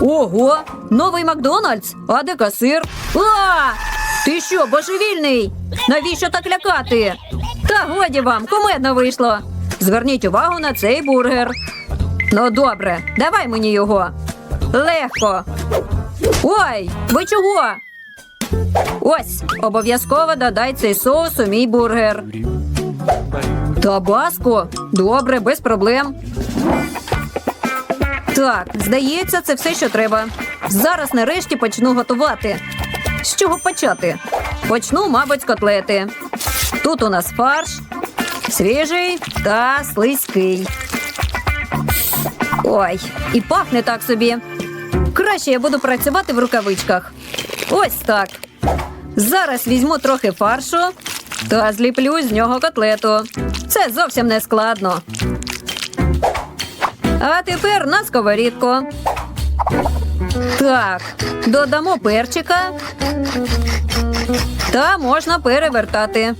Ого, новий Макдональдс? А де касир? А! Ти що, божевільний? Навіщо так лякати? Та годі вам, кумедно вийшло. Зверніть увагу на цей бургер. Ну, добре, давай мені його. Легко. Ой, ви чого? Ось, обов'язково додай цей соус у мій бургер. Табаско? Добре, без проблем. Так, здається, це все, що треба. Зараз нарешті почну готувати. З чого почати? Почну, мабуть, з котлети. Тут у нас фарш, свіжий та слизький. Ой, і пахне так собі. Краще я буду працювати в рукавичках. Ось так. Зараз візьму трохи фаршу та зліплю з нього котлету. Це зовсім не складно. А тепер на сковорідку. Так, додамо перчика. Та можна перевертати.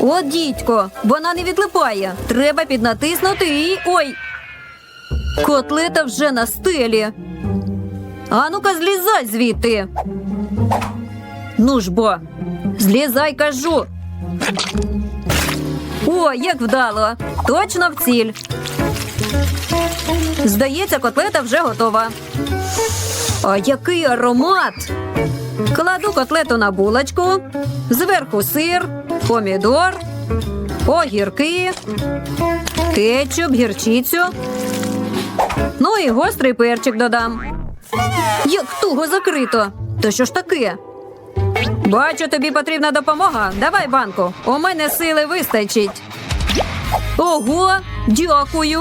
О, дідько, вона не відлипає. Треба піднатиснути і. Ой! Котлета вже на стелі. А ну-ка, злізай звідти. Ну ж бо, злізай, кажу. О, як вдало! Точно в ціль. Здається, котлета вже готова. А який аромат! Кладу котлету на булочку, зверху сир, помідор, огірки, кетчуп, гірчицю. Ну і гострий перчик додам. Як туго закрито. То що ж таке? Бачу, тобі потрібна допомога. Давай банку. У мене сили вистачить. Ого, дякую.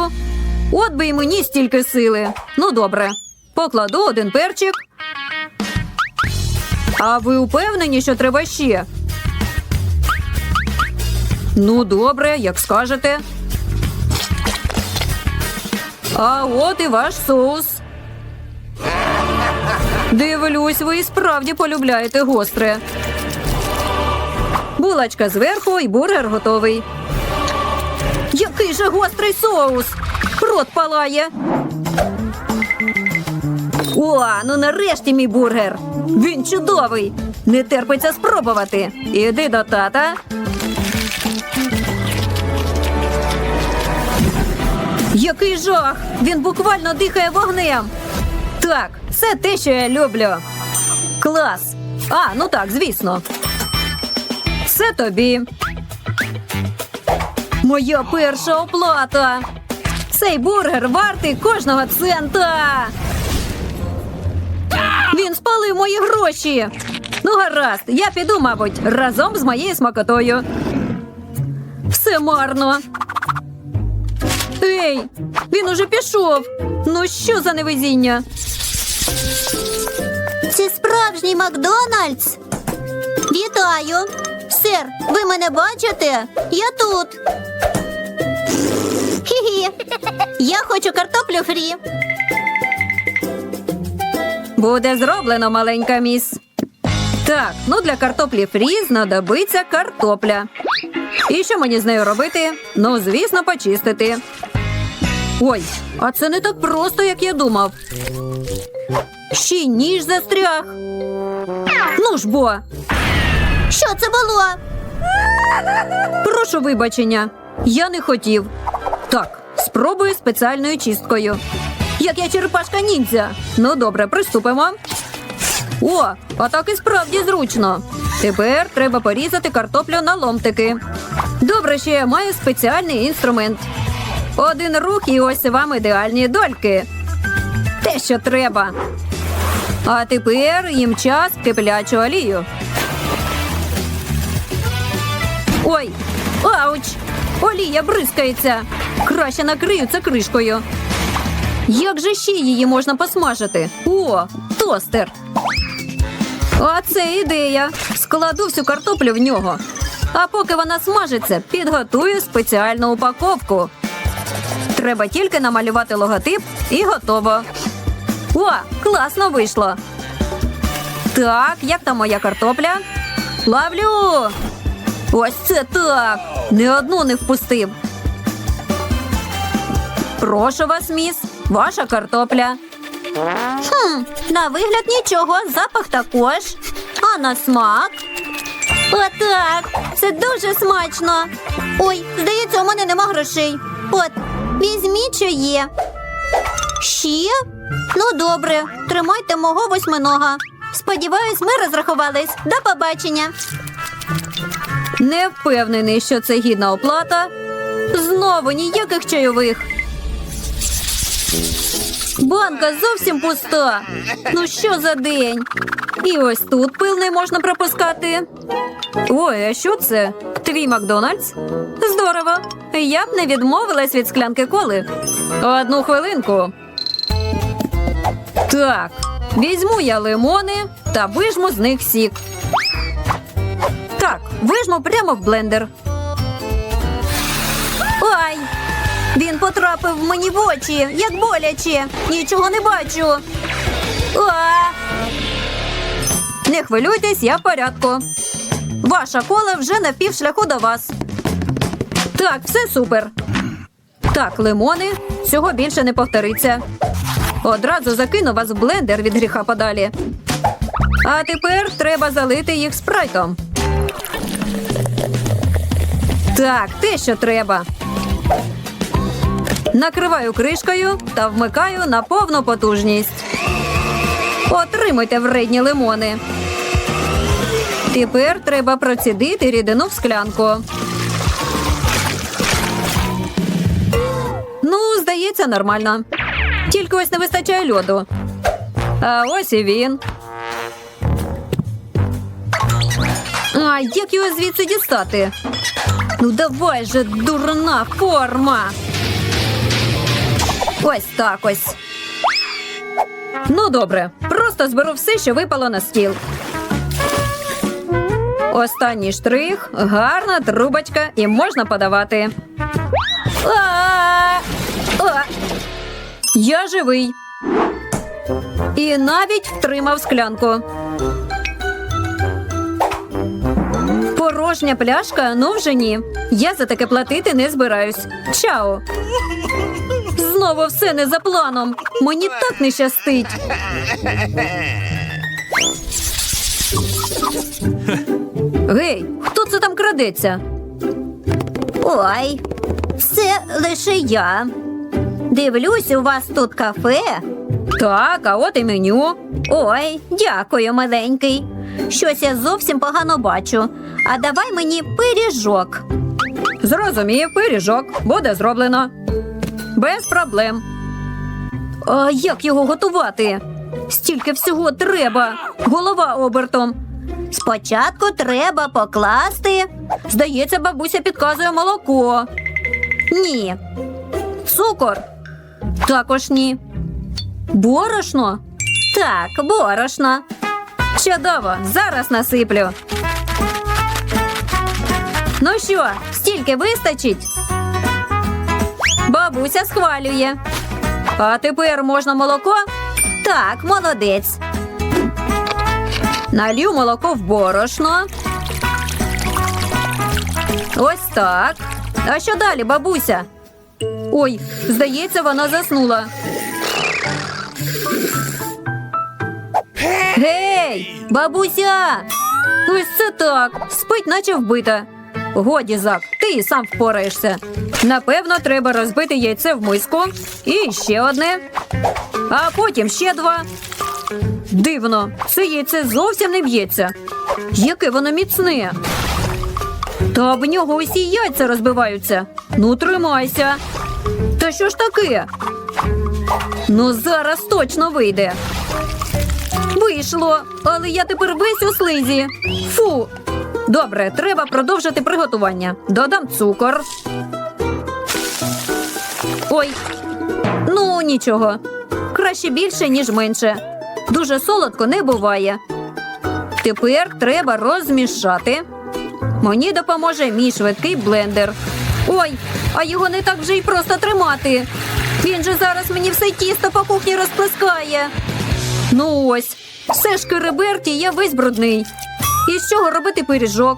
От би й мені стільки сили. Ну, добре. Покладу один перчик. А ви упевнені, що треба ще? Ну, добре, як скажете. А от і ваш соус. Дивлюсь, ви справді полюбляєте гостре. Булочка зверху і бургер готовий. Який же гострий соус! Рот палає. О, ну нарешті мій бургер. Він чудовий. Не терпиться спробувати. Іди до тата. Який жах! Він буквально дихає вогнем. Так, це те, що я люблю. Клас. А, ну так, звісно. Це тобі. Моя перша оплата. Цей бургер вартий кожного цента. Він спалив мої гроші. Ну, гаразд, я піду, мабуть, разом з моєю смакотою. Все марно. Ей, він уже пішов. Ну що за невезіння? Це справжній Макдональдс. Вітаю. Сер, ви мене бачите? Я тут. Хі-хі. Я хочу картоплю фрі. Буде зроблено, маленька міс. Так, ну для картоплі фрі знадобиться картопля. І що мені з нею робити? Ну, звісно, почистити. Ой, а це не так просто, як я думав. Ще й ніж застряг. Ну ж бо, Що це було? прошу вибачення. Я не хотів. Так, спробую спеціальною чисткою. Як я черепашка ніндзя. Ну добре, приступимо. О, а так і справді зручно. Тепер треба порізати картоплю на ломтики. Добре, що я маю спеціальний інструмент. Один рух і ось вам ідеальні дольки. Те, що треба. А тепер їм час киплячу олію. Ой, ауч! Олія бризкається. Краще накрию це кришкою. Як же ще її можна посмажити? О, тостер. А це ідея. Складу всю картоплю в нього. А поки вона смажиться, підготую спеціальну упаковку. Треба тільки намалювати логотип і готово. О, класно вийшло. Так, як там моя картопля? Ловлю! Ось це так! Не одну не впустив. Прошу вас, міс, ваша картопля. Хм, на вигляд нічого, запах також. А на смак? Отак. Це дуже смачно. Ой, здається, у мене нема грошей. От, візьміть, що є. Ще? Ну, добре, тримайте мого восьминога. Сподіваюсь, ми розрахувались. До побачення. Не впевнений, що це гідна оплата. Знову ніяких чайових. Банка зовсім пуста. Ну що за день? І ось тут пил не можна пропускати. Ой, а що це? Твій Макдональдс? Здорово. Я б не відмовилась від склянки коли. Одну хвилинку. Так, візьму я лимони та вижму з них сік. Так, вижму прямо в блендер. Ай! Він потрапив мені в очі, як боляче. Нічого не бачу. А! Не хвилюйтесь, я в порядку. Ваша кола вже на півшляху до вас. Так, все супер. Так, лимони. Цього більше не повториться. Одразу закину вас в блендер від гріха подалі. А тепер треба залити їх спрайтом. Так, те, що треба. Накриваю кришкою та вмикаю на повну потужність. Отримуйте вредні лимони. Тепер треба процідити рідину в склянку. Здається, нормально. Тільки ось не вистачає льоду. А ось і він. А як його звідси дістати? Ну давай же, дурна форма. Ось так ось. Ну, добре. Просто зберу все, що випало на стіл. Останній штрих, гарна трубочка і можна подавати. А! А! Я живий. І навіть втримав склянку. Порожня пляшка, ну вже ні. Я за таке платити не збираюсь. Чао. Знову все не за планом. Мені так не щастить. Гей, хто це там крадеться? Ой, це лише я. Дивлюсь, у вас тут кафе. Так, а от і меню. Ой, дякую, маленький. Щось я зовсім погано бачу. А давай мені пиріжок. Зрозумів, пиріжок буде зроблено. Без проблем. А як його готувати? Стільки всього треба. Голова обертом. Спочатку треба покласти. Здається, бабуся підказує молоко. Ні. Цукор. Також ні. Борошно. Так, борошно. Чудово, зараз насиплю. Ну що, стільки вистачить? Бабуся схвалює. А тепер можна молоко? Так, молодець. Налью молоко в борошно. Ось так. А що далі, бабуся? Ой, здається, вона заснула. Гей, бабуся! Ось це так. Спить, наче вбита. Годі, Зак, ти і сам впораєшся. Напевно, треба розбити яйце в миску. І ще одне. А потім ще два. Дивно, це яйце зовсім не б'ється. Яке воно міцне. Та об нього усі яйця розбиваються. Ну, тримайся. Та що ж таке? Ну, зараз точно вийде. Вийшло, але я тепер весь у слизі. Фу. Добре, треба продовжити приготування. Додам цукор. Ой. Ну, нічого. Краще більше, ніж менше. Дуже солодко не буває. Тепер треба розмішати. Мені допоможе мій швидкий блендер. Ой, а його не так вже й просто тримати. Він же зараз мені все тісто по кухні розплескає. Ну ось, все ж Кереберті, я весь брудний. І з чого робити пиріжок?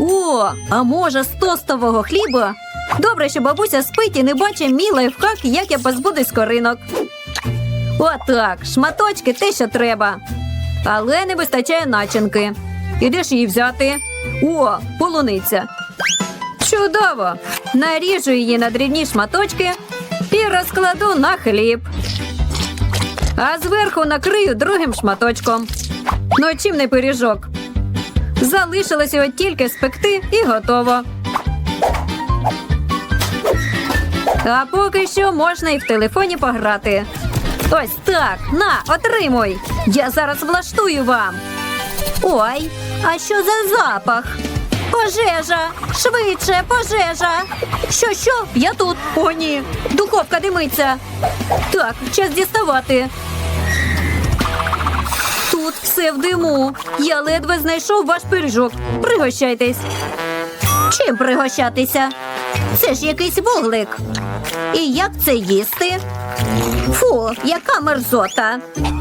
О, а може з тостового хліба Добре, що бабуся спить і не бачить мій лайфхак, як я позбудусь коринок. Отак, шматочки те, що треба. Але не вистачає начинки. Іди ж її взяти. О, полуниця. Чудово! Наріжу її на дрібні шматочки і розкладу на хліб. А зверху накрию другим шматочком. Ну чим не пиріжок. Залишилось його тільки спекти і готово. А поки що можна і в телефоні пограти. Ось так, на, отримуй. Я зараз влаштую вам. Ой, а що за запах? Пожежа! Швидше, пожежа! Що, що? Я тут. О, ні. Духовка димиться. Так, час діставати. Тут все в диму. Я ледве знайшов ваш пиріжок. Пригощайтесь. Чим пригощатися? Це ж якийсь вуглик. І як це їсти? Фу, яка мерзота.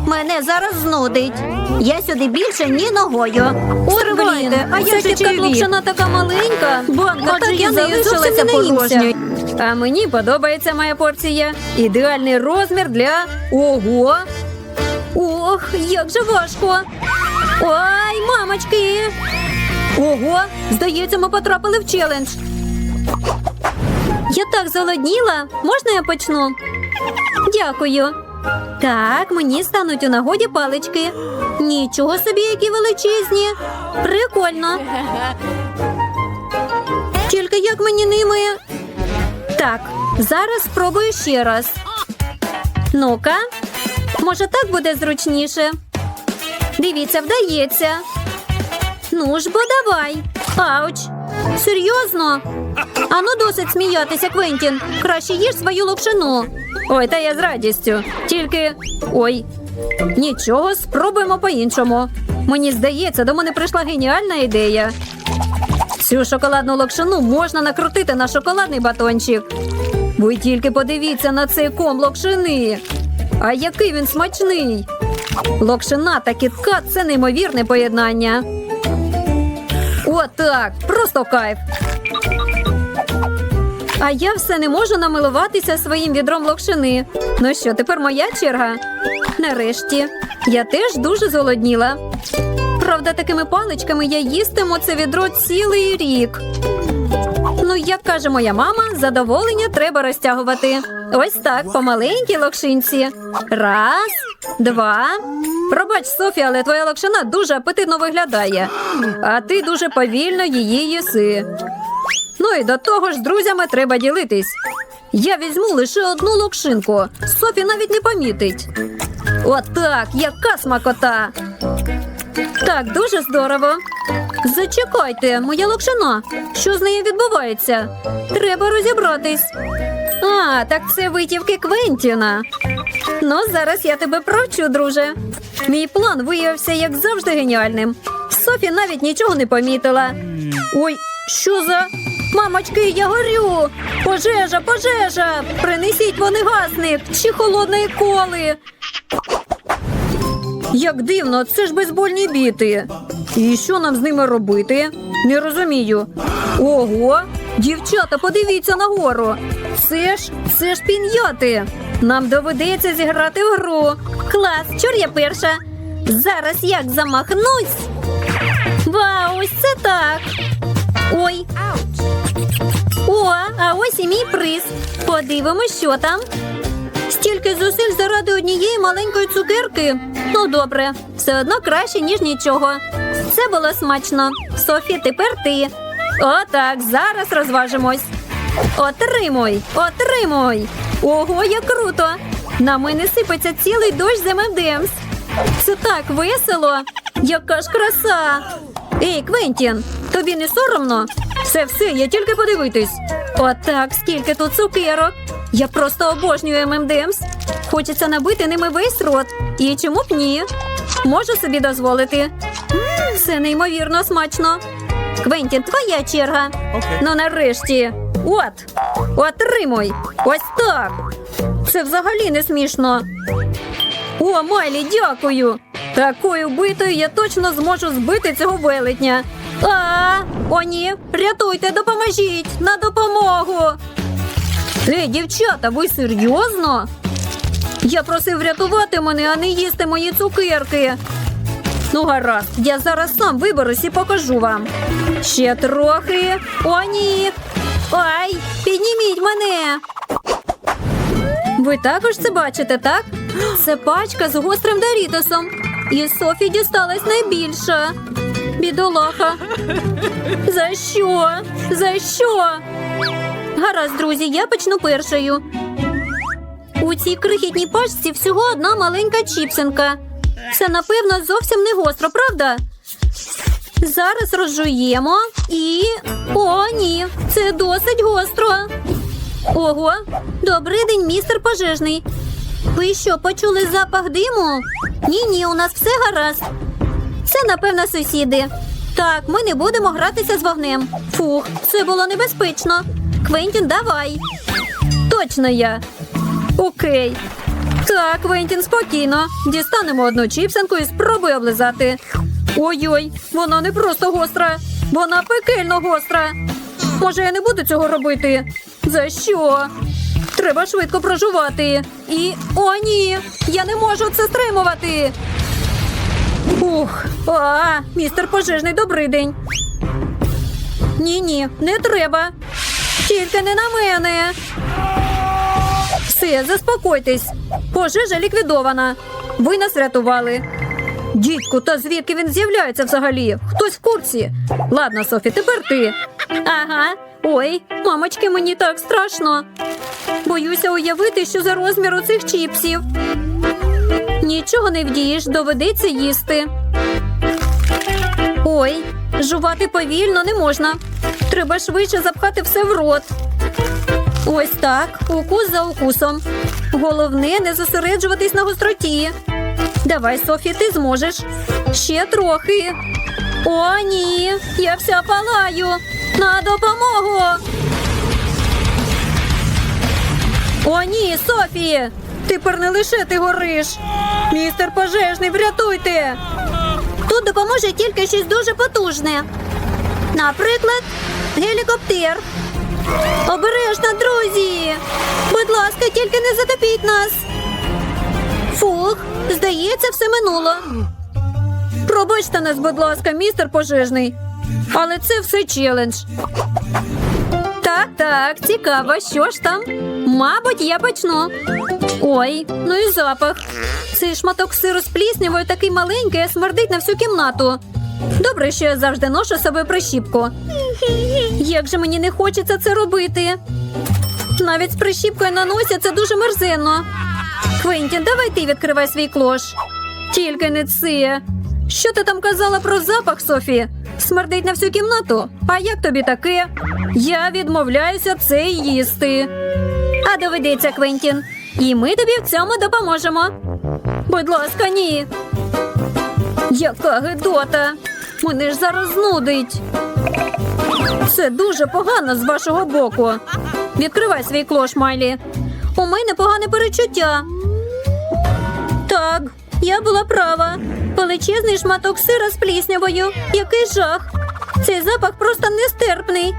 Мене зараз знудить. Я сюди більше ні ногою. Стривайте, а я ж тільки така маленька. Банка так я нею залишилася не порожньою. А мені подобається моя порція. Ідеальний розмір для ого. Ох, як же важко. Ой, мамочки. Ого, здається, ми потрапили в челендж. Я так зголодніла. Можна я почну? Дякую. Так, мені стануть у нагоді палички. Нічого собі, які величезні. Прикольно. Тільки як мені ними. Так, зараз спробую ще раз. Ну-ка, може, так буде зручніше. Дивіться, вдається. Ну ж бо давай. Ауч. Серйозно? Ану досить сміятися, Квентін. Краще їж свою локшину. Ой, та я з радістю. Тільки. Ой. Нічого, спробуємо по-іншому. Мені здається, до мене прийшла геніальна ідея. Цю шоколадну локшину можна накрутити на шоколадний батончик. Ви тільки подивіться на цей ком локшини. А який він смачний! Локшина та кіткат це неймовірне поєднання. Отак, просто кайф. А я все не можу намилуватися своїм відром локшини. Ну що, тепер моя черга? Нарешті, я теж дуже зголодніла. Правда, такими паличками я їстиму це відро цілий рік. Ну, як каже моя мама, задоволення треба розтягувати. Ось так, по маленькій локшинці. Раз, два. Пробач, Софія, але твоя локшина дуже апетитно виглядає, а ти дуже повільно її їси. Ну і до того ж з друзями треба ділитись. Я візьму лише одну локшинку. Софі навіть не помітить. Отак, яка смакота. Так, дуже здорово. Зачекайте, моя локшина. Що з нею відбувається? Треба розібратись. А, так це витівки Квентіна. Ну, зараз я тебе провчу, друже. Мій план виявився, як завжди, геніальним. Софі навіть нічого не помітила. Ой, що за. Мамочки, я горю! Пожежа, пожежа! Принесіть вогнегасник чи холодної коли. Як дивно, це ж бейсбольні біти. І що нам з ними робити? Не розумію. Ого, дівчата, подивіться нагору. Це ж це ж піньйоти. Нам доведеться зіграти в гру. Клас, чур я перша. Зараз як замахнусь. Вау, ось це так. Ой. О, а ось і мій приз. Подивимось, що там. Стільки зусиль заради однієї маленької цукерки. Ну, добре, все одно краще, ніж нічого. Це було смачно. Софі, тепер ти. Отак, зараз розважимось. Отримуй, отримуй. Ого, як круто! На мене сипеться цілий дощ з ММДМС. Це так весело. Яка ж краса. Ей, Квентін, тобі не соромно? Все, все, я тільки подивитись. Отак, скільки тут цукерок. Я просто обожнюю ММДМС. Хочеться набити ними весь рот. І чому б ні? Можу собі дозволити. Це неймовірно смачно. Квентін, твоя черга. Ну нарешті. От, отримуй. Ось так. Це взагалі не смішно. О, Майлі, дякую. Такою битою я точно зможу збити цього велетня. А, о, ні, рятуйте, допоможіть на допомогу. Ей, дівчата, ви серйозно? Я просив врятувати мене, а не їсти мої цукерки. Ну, гаразд, я зараз сам виберусь і покажу вам. Ще трохи. О, ні. Ай, підніміть мене. Ви також це бачите, так? Це пачка з гострим Дорітосом. І Софі дісталась найбільша. Бідолаха. За що? За що? Гаразд, друзі, я почну першою. У цій крихітній пачці всього одна маленька чіпсинка. Це, напевно, зовсім не гостро, правда? Зараз розжуємо і. О, ні, це досить гостро. Ого, добрий день, містер пожежний. Ви що, почули запах диму? Ні, ні, у нас все гаразд. Це, напевно, сусіди. Так, ми не будемо гратися з вогнем. Фух, це було небезпечно. Квентін, давай. Точно я. Окей. Так, Квентін, спокійно. Дістанемо одну чіпсинку і спробуй облизати. Ой-ой, вона не просто гостра, вона пекельно гостра. Може, я не буду цього робити? За що? Треба швидко прожувати. І. О, ні! Я не можу це стримувати. Ух, а, містер пожежний, добрий день. Ні, ні, не треба. Тільки не на мене. Все, заспокойтесь. Пожежа ліквідована. Ви нас врятували. Дідьку, та звідки він з'являється взагалі? Хтось в курсі. Ладно, Софі, тепер ти. Ага. Ой, мамочки, мені так страшно. Боюся уявити, що за розмір у цих чіпсів. Нічого не вдієш, доведеться їсти. Ой, жувати повільно не можна. Треба швидше запхати все в рот. Ось так, укус за укусом. Головне не зосереджуватись на гостроті. Давай, Софі, ти зможеш. Ще трохи. О, ні, я вся палаю. На допомогу. О, ні, Софі! Тепер не лише ти гориш. Містер пожежний, врятуйте. Тут допоможе тільки щось дуже потужне. Наприклад, гелікоптер. Обережно, друзі! Будь ласка, тільки не затопіть нас. Фух, здається, все минуло. Пробачте нас, будь ласка, містер пожежний. Але це все челендж. Так, так, цікаво, що ж там? Мабуть, я почну. Ой, ну і запах. Цей шматок сиру з пліснявою такий маленький, а смердить на всю кімнату. Добре, що я завжди ношу з собою прищіпку. Як же мені не хочеться це робити. Навіть з прищіпкою на носі це дуже мерзенно. Квентін, давай ти відкривай свій клош. Тільки не це. Що ти там казала про запах, Софі? Смердить на всю кімнату. А як тобі таке? Я відмовляюся це їсти. А доведеться, Квентін. І ми тобі в цьому допоможемо. Будь ласка, ні. Яка гидота. Мене ж зараз знудить. Це дуже погано з вашого боку. Відкривай свій клош, Майлі. У мене погане перечуття. Так, я була права. Величезний шматок сира з пліснявою. Який жах. Цей запах просто нестерпний.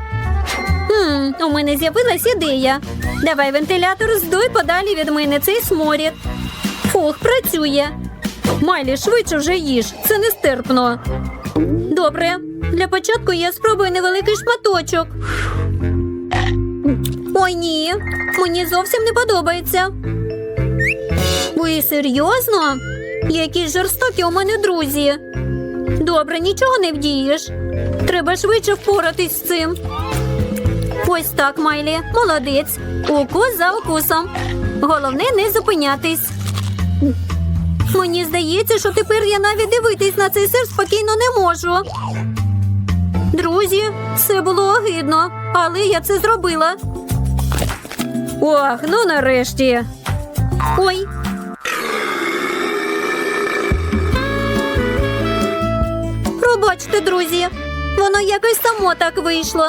Хм, у мене з'явилась ідея. Давай вентилятор здуй подалі від мене цей сморід. Фух, працює. Майлі, швидше вже їж. Це нестерпно. Добре. Для початку я спробую невеликий шматочок. Ой, ні, мені зовсім не подобається. Ви серйозно? Які жорстокі у мене друзі. Добре, нічого не вдієш. Треба швидше впоратись з цим. Ось так, Майлі, молодець. Укус за укусом. Головне не зупинятись. Мені здається, що тепер я навіть дивитись на цей сир спокійно не можу. Друзі, це було огидно, але я це зробила. Ох, ну нарешті. Ой. Пробачте, друзі. Воно якось само так вийшло.